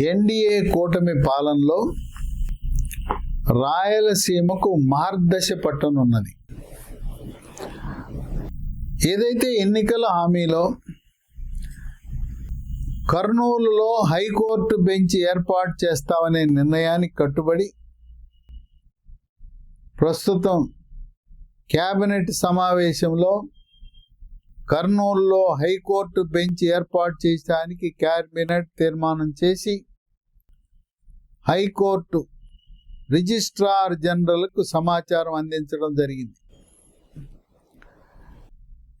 NDA కూటమి పాలనలో రాయలసీమకు మార్గదశ పట్టనున్నది. ఏదైతే ఎన్నికల హామీలో కర్నూలులో హైకోర్టు బెంచ్ ఏర్పాటు చేస్తామనే నిర్ణయానికి కట్టుబడి ప్రస్తుతం క్యాబినెట్ సమావేశంలో కర్నూలులో హైకోర్టు బెంచ్ ఏర్పాటు చేయడానికి క్యాబినెట్ తీర్మానం చేసి హైకోర్టు రిజిస్ట్రార్ జనరల్కు సమాచారం అందించడం జరిగింది.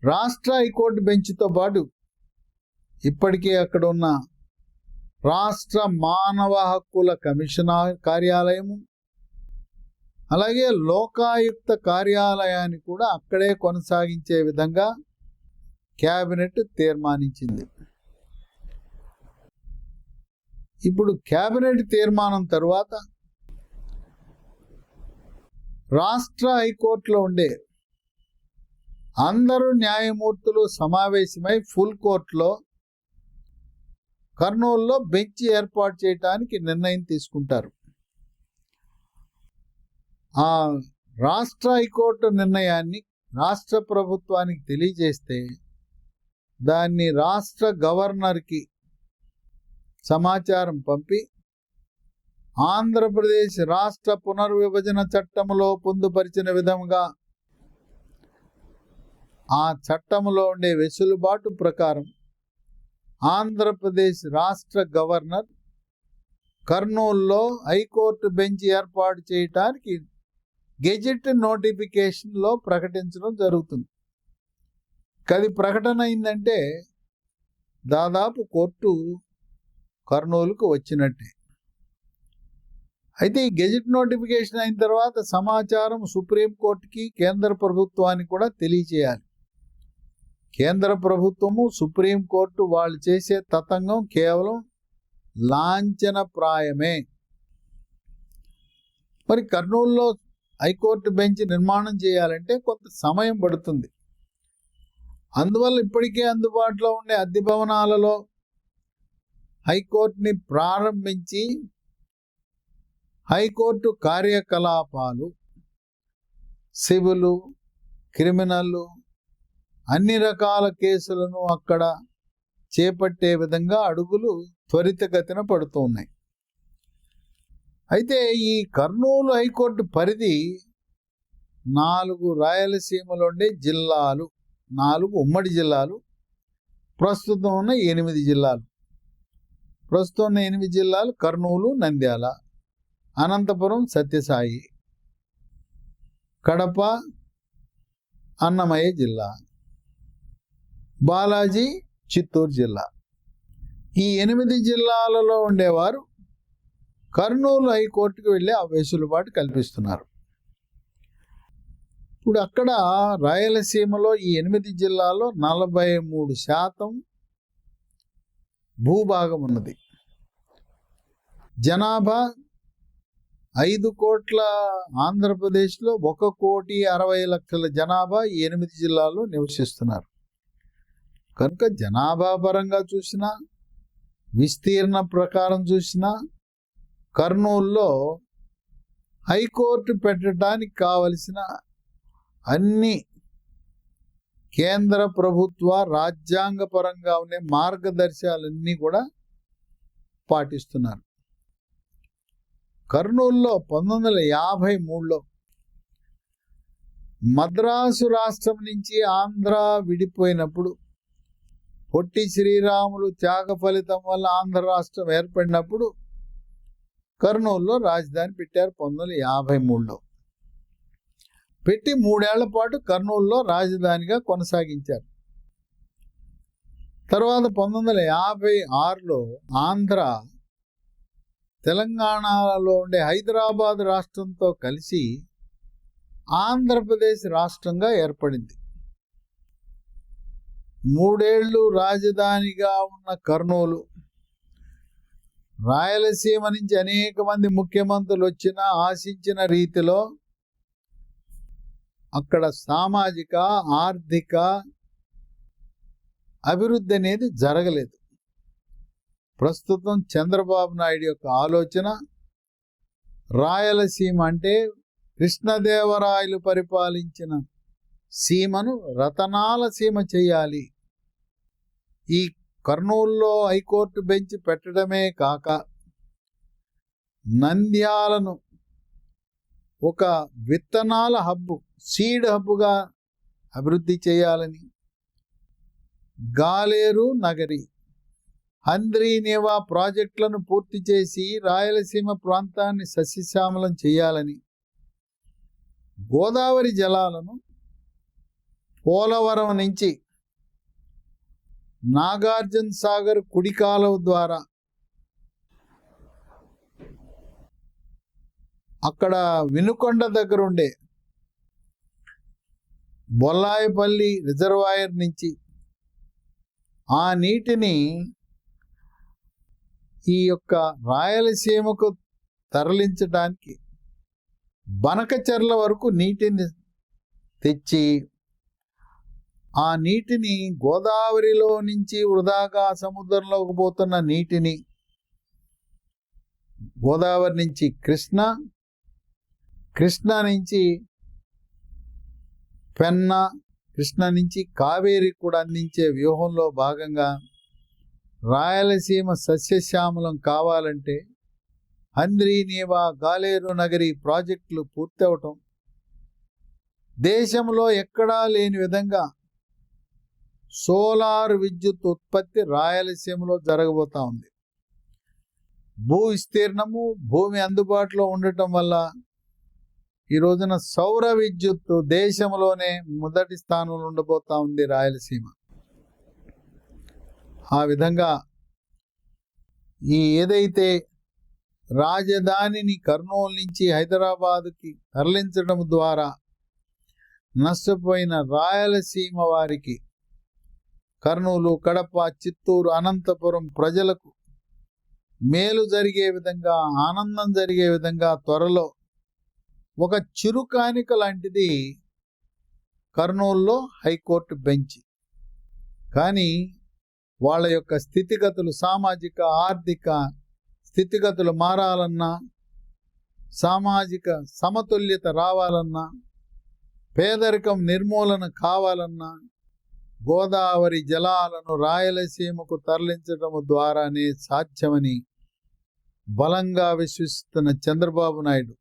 రాష్ట్ర హైకోర్టు బెంచ్తో పాటు ఇప్పటికే అక్కడ ఉన్న రాష్ట్ర మానవ హక్కుల కమిషనర్ కార్యాలయము అలాగే లోకాయుక్త కార్యాలయాన్ని కూడా అక్కడే కొనసాగించే విధంగా క్యాబినెట్ తీర్మానించింది. ఇప్పుడు క్యాబినెట్ తీర్మానం తరువాత రాష్ట్ర హైకోర్టులో ఉండే అందరూ న్యాయమూర్తులు సమావేశమై ఫుల్ కోర్టులో కర్నూలులో బెంచ్ ఏర్పాటు చేయడానికి నిర్ణయం తీసుకుంటారు. ఆ రాష్ట్ర హైకోర్టు నిర్ణయాన్ని రాష్ట్ర ప్రభుత్వానికి తెలియజేస్తే దాన్ని రాష్ట్ర గవర్నర్కి సమాచారం పంపి ఆంధ్రప్రదేశ్ రాష్ట్ర పునర్విభజన చట్టంలో పొందుపరిచిన విధంగా ఆ చట్టంలో ఉండే వెసులుబాటు ప్రకారం ఆంధ్రప్రదేశ్ రాష్ట్ర గవర్నర్ కర్నూలులో హైకోర్టు బెంచ్ ఏర్పాటు చేయటానికి గెజెట్ నోటిఫికేషన్లో ప్రకటించడం జరుగుతుంది. అది ప్రకటన అయిందంటే దాదాపు కోర్టు కర్నూలుకు వచ్చినట్టే. అయితే ఈ గెజిట్ నోటిఫికేషన్ అయిన తర్వాత సమాచారం సుప్రీంకోర్టుకి కేంద్ర ప్రభుత్వానికి కూడా తెలియచేయాలి. కేంద్ర ప్రభుత్వము సుప్రీంకోర్టు వాళ్ళు చేసే తతంగం కేవలం లాంఛనప్రాయమే. మరి కర్నూలులో హైకోర్టు బెంచ్ నిర్మాణం చేయాలంటే కొంత సమయం పడుతుంది. అందువల్ల ఇప్పటికే అందుబాటులో ఉండే అద్దె భవనాలలో హైకోర్టుని ప్రారంభించి హైకోర్టు కార్యకలాపాలు సివిలు క్రిమినల్ అన్ని రకాల కేసులను అక్కడ చేపట్టే విధంగా అడుగులు త్వరితగతిన పడుతున్నాయి అయితే ఈ కర్నూలు హైకోర్టు పరిధి నాలుగు రాయలసీమలో ఉండే జిల్లాలు నాలుగు ఉమ్మడి జిల్లాలు ప్రస్తుతం ఉన్న ఎనిమిది జిల్లాలు. ప్రస్తుతం ఉన్న ఎనిమిది జిల్లాలు కర్నూలు నంద్యాల అనంతపురం సత్యసాయి కడప అన్నమయ్య జిల్లా బాలాజీ చిత్తూరు జిల్లా. ఈ ఎనిమిది జిల్లాలలో ఉండేవారు కర్నూలు హైకోర్టుకు వెళ్ళి ఆ వెసులుబాటు కల్పిస్తున్నారు. ఇప్పుడు అక్కడ రాయలసీమలో ఈ ఎనిమిది జిల్లాల్లో నలభై మూడు శాతం భూభాగం ఉన్నది. జనాభా ఐదు కోట్ల ఆంధ్రప్రదేశ్లో ఒక కోటి అరవై లక్షల జనాభా ఈ ఎనిమిది జిల్లాల్లో నివసిస్తున్నారు. కనుక జనాభా పరంగా చూసినా విస్తీర్ణ ప్రకారం చూసినా కర్నూలులో హైకోర్టు పెట్టడానికి కావలసిన అన్ని కేంద్ర ప్రభుత్వ రాజ్యాంగ పరంగా ఉండే మార్గదర్శకాలన్నీ కూడా పాటిస్తున్నారు. కర్నూలులో పంతొమ్మిది వందల యాభై మూడులో మద్రాసు రాష్ట్రం నుంచి ఆంధ్ర విడిపోయినప్పుడు పొట్టి శ్రీరాములు త్యాగ ఫలితం వల్ల ఆంధ్ర రాష్ట్రం ఏర్పడినప్పుడు కర్నూలులో రాజధాని పెట్టారు పంతొమ్మిది వందల యాభై మూడులో. పెట్టి మూడేళ్ళ పాటు కర్నూలులో రాజధానిగా కొనసాగించారు. తర్వాత పంతొమ్మిది వందల యాభై ఆరులో ఆంధ్ర తెలంగాణలో ఉండే హైదరాబాద్ రాష్ట్రంతో కలిసి ఆంధ్రప్రదేశ్ రాష్ట్రంగా ఏర్పడింది. మూడేళ్ళు రాజధానిగా ఉన్న కర్నూలు రాయలసీమ నుంచి అనేక మంది ముఖ్యమంత్రులు వచ్చిన ఆశించిన రీతిలో అక్కడ సామాజిక ఆర్థిక అభివృద్ధి అనేది జరగలేదు. ప్రస్తుతం చంద్రబాబు నాయుడు యొక్క ఆలోచన రాయలసీమ అంటే కృష్ణదేవరాయలు పరిపాలించిన సీమను రతనాల సీమ చేయాలి. ఈ కర్నూలులో హైకోర్టు బెంచ్ పెట్టడమే కాక నంద్యాలను ఒక విత్తనాల హబ్బు సీడ్ హబ్గా అభివృద్ధి చేయాలని. గాలేరు నగరి. హంద్రీనేవా ప్రాజెక్టులను పూర్తి చేసి రాయలసీమ ప్రాంతాన్ని సస్యశ్యామలం చేయాలని. గోదావరి జలాలను పోలవరం నుంచి నాగార్జున సాగర్ కుడి కాలువ ద్వారా అక్కడ వినుకొండ దగ్గర ఉండే బొల్లాయిపల్లి రిజర్వాయర్ నుంచి ఆ నీటిని ఈ యొక్క రాయలసీమకు తరలించడానికి బనకచెర్ల వరకు నీటిని తెచ్చి ఆ నీటిని గోదావరిలో నుంచి వృధాగా సముద్రంలోకి పోతున్న నీటిని గోదావరి నుంచి కృష్ణ కృష్ణ నుంచి పెన్న కృష్ణ నుంచి కావేరి కూడా అందించే వ్యూహంలో భాగంగా రాయలసీమ సస్యశ్యామలం కావాలంటే హంద్రీనేవా గాలేరు నగరి ప్రాజెక్టులు పూర్తవటం దేశంలో ఎక్కడా లేని విధంగా సోలార్ విద్యుత్ ఉత్పత్తి రాయలసీమలో జరగబోతా ఉంది. భూ విస్తీర్ణము భూమి అందుబాటులో ఉండటం వల్ల ఈ రోజున సౌర విద్యుత్ దేశంలోనే మొదటి స్థానంలో ఉండబోతా ఉంది రాయలసీమ. ఆ విధంగా ఈ ఏదైతే రాజధానిని కర్నూలు నుంచి హైదరాబాదుకి తరలించడం ద్వారా నష్టపోయిన రాయలసీమ వారికి కర్నూలు కడప చిత్తూరు అనంతపురం ప్రజలకు మేలు జరిగే విధంగా ఆనందం జరిగే విధంగా త్వరలో ఒక చిరుకానిక లాంటిది కర్నూలులో హైకోర్టు బెంచ్. కానీ వాళ్ళ యొక్క స్థితిగతులు సామాజిక ఆర్థిక స్థితిగతులు మారాలన్నా సామాజిక సమతుల్యత రావాలన్నా పేదరికం నిర్మూలన కావాలన్నా గోదావరి జలాలను రాయలసీమకు తరలించడం ద్వారానే సాధ్యమని బలంగా విశ్వసిస్తున్న చంద్రబాబు నాయుడు.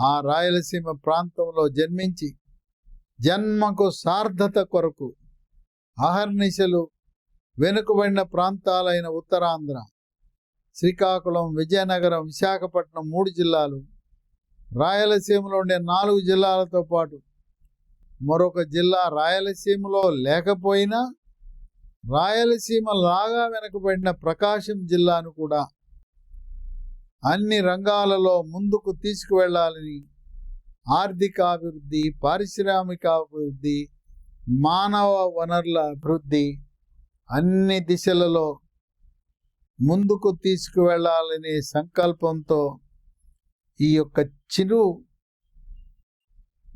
ఆ రాయలసీమ ప్రాంతంలో జన్మించి జన్మకు సార్థత కొరకు అహర్నిశలు వెనుకబడిన ప్రాంతాలైన ఉత్తరాంధ్ర శ్రీకాకుళం విజయనగరం విశాఖపట్నం మూడు జిల్లాలు రాయలసీమలో ఉండే నాలుగు జిల్లాలతో పాటు మరొక జిల్లా రాయలసీమలో లేకపోయినా రాయలసీమ లాగా వెనుకబడిన ప్రకాశం జిల్లాను కూడా అన్ని రంగాలలో ముందుకు తీసుకువెళ్ళాలని ఆర్థికాభివృద్ధి పారిశ్రామికాభివృద్ధి మానవ వనరుల అభివృద్ధి అన్ని దిశలలో ముందుకు తీసుకువెళ్ళాలనే సంకల్పంతో ఈ యొక్క చిరు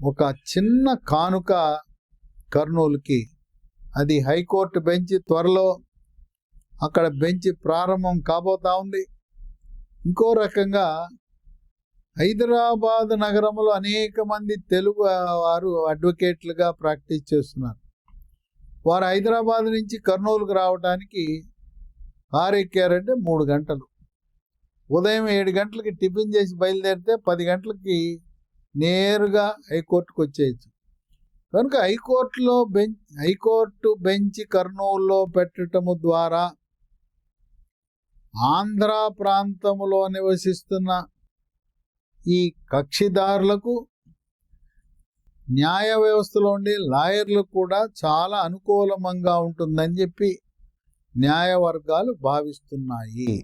ఒక చిన్న కానుక కర్నూలుకి అది హైకోర్టు బెంచ్ త్వరలో అక్కడ బెంచ్ ప్రారంభం కాబోతా ఉంది. ఇంకో రకంగా హైదరాబాద్ నగరంలో అనేక మంది తెలుగు వారు అడ్వకేట్లుగా ప్రాక్టీస్ చేస్తున్నారు. వారు హైదరాబాద్ నుంచి కర్నూలుకు రావడానికి ఆరెక్కారంటే మూడు గంటలు. ఉదయం ఏడు గంటలకి టిఫిన్ చేసి బయలుదేరితే పది గంటలకి నేరుగా హైకోర్టుకు వచ్చేయచ్చు. కనుక హైకోర్టులో బెంచ్ హైకోర్టు బెంచ్ కర్నూలులో పెట్టడము ద్వారా ఆంధ్ర ప్రాంతంలో నివసిస్తున్న ఈ కక్షిదారులకు న్యాయ వ్యవస్థలో ఉండే లాయర్లకు కూడా చాలా అనుకూలంగా ఉంటుందని చెప్పి న్యాయ వర్గాలు భావిస్తున్నాయి.